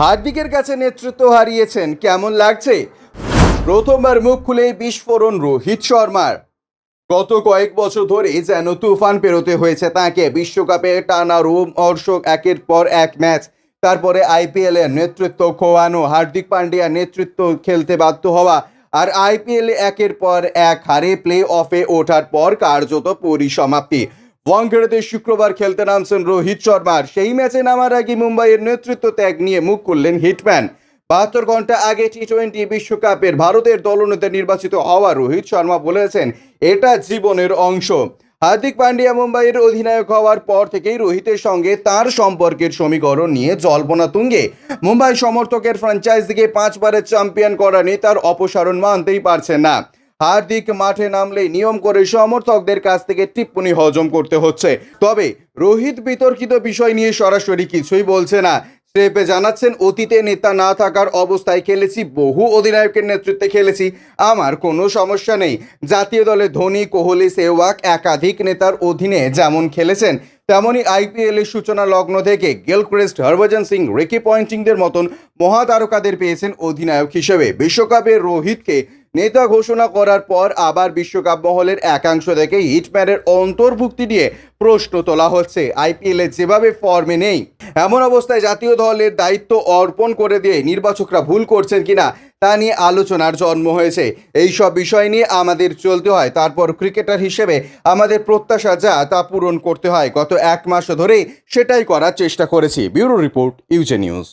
হার্দিকের কাছে নেতৃত্ব হারিয়েছেন কেমন লাগছে? প্রথমবার মুখ খুলে বিস্ফোরণ রোহিত শর্মার। গত কয়েক বছর ধরে যেন তুফান পেরোতে হয়েছে তাকে। বিশ্বকাপে টানা রোম অর্শক একের পর এক ম্যাচ। তারপরে আইপিএল এর নেতৃত্ব খোয়ানো। হার্দিক পান্ডিয়া নেতৃত্ব খেলতে বাধ্য হওয়া। আর আইপিএল একের পর এক হারে প্লে অফে ওঠার পর কার্যত পরিসমাপ্তি। ওয়াংখেড়েতে শুক্রবার খেলতে নামছেন রোহিত শর্মার। সেই ম্যাচে নামার আগে মুম্বাইয়ের নেতৃত্ব ত্যাগ নিয়ে মুখ করলেন হিটম্যান। বাহাত্তর ঘণ্টা আগে টি টোয়েন্টি বিশ্বকাপের ভারতের দলনেতা নির্বাচিত হওয়া রোহিত শর্মা বলেছেন, এটা জীবনের অংশ। হার্দিক পান্ডিয়া মুম্বাইয়ের অধিনায়ক হওয়ার পর থেকেই রোহিতের সঙ্গে তার সম্পর্কের সমীকরণ নিয়ে জল্পনা তুঙ্গে। মুম্বাই সমর্থকের ফ্র্যাঞ্চাইজিকে পাঁচবারের চ্যাম্পিয়ন করা নিয়ে তার অপসারণ মানতেই পারছেন না। হার্দিক মাঠে নামলে নিয়ম করে সমর্থকদের কাছ থেকে টিপ্পনি হজম করতে হচ্ছে। তবে রোহিত বিতর্কিত বিষয় নিয়ে সরাসরি কিছুই বলছে না। স্রেপে জানাচ্ছেন, অতীতে নেতা না থাকার অবস্থায় খেলেছি, বহু অধিনায়কের নেতৃত্বে খেলেছি। আমার কোনো সমস্যা নেই। জাতীয় দলে ধোনি, কোহলি সেওয়াক একাধিক নেতার অধীনে যেমন খেলেছেন তেমনই আইপিএল এর সূচনা লগ্ন থেকে গেলক্রেস্ট, হরভজন সিং, রেকি পয়েন্টিংদের মতন মহাতারকাদের পেয়েছেন অধিনায়ক হিসেবে। বিশ্বকাপে রোহিতকে নেতা ঘোষণা করার পর আবার বিশ্বকাপ মহলের একাংশ থেকে হিটম্যানের অন্তর্ভুক্তি নিয়ে প্রশ্ন তোলা হচ্ছে। আইপিএলে যেভাবে ফর্মে নেই, এমন অবস্থায় জাতীয় দলের দায়িত্ব অর্পণ করে দিয়ে নির্বাচকরা ভুল করছেন কিনা তা নিয়ে আলোচনার জন্ম হয়েছে। এই সব বিষয় নিয়ে আমাদের চলতে হয়। তারপর ক্রিকেটার হিসেবে আমাদের প্রত্যাশা যা তা পূরণ করতে হয়। গত এক মাস ধরেই সেটাই করার চেষ্টা করেছি। ব্যুরো রিপোর্ট, ইউজে নিউজ।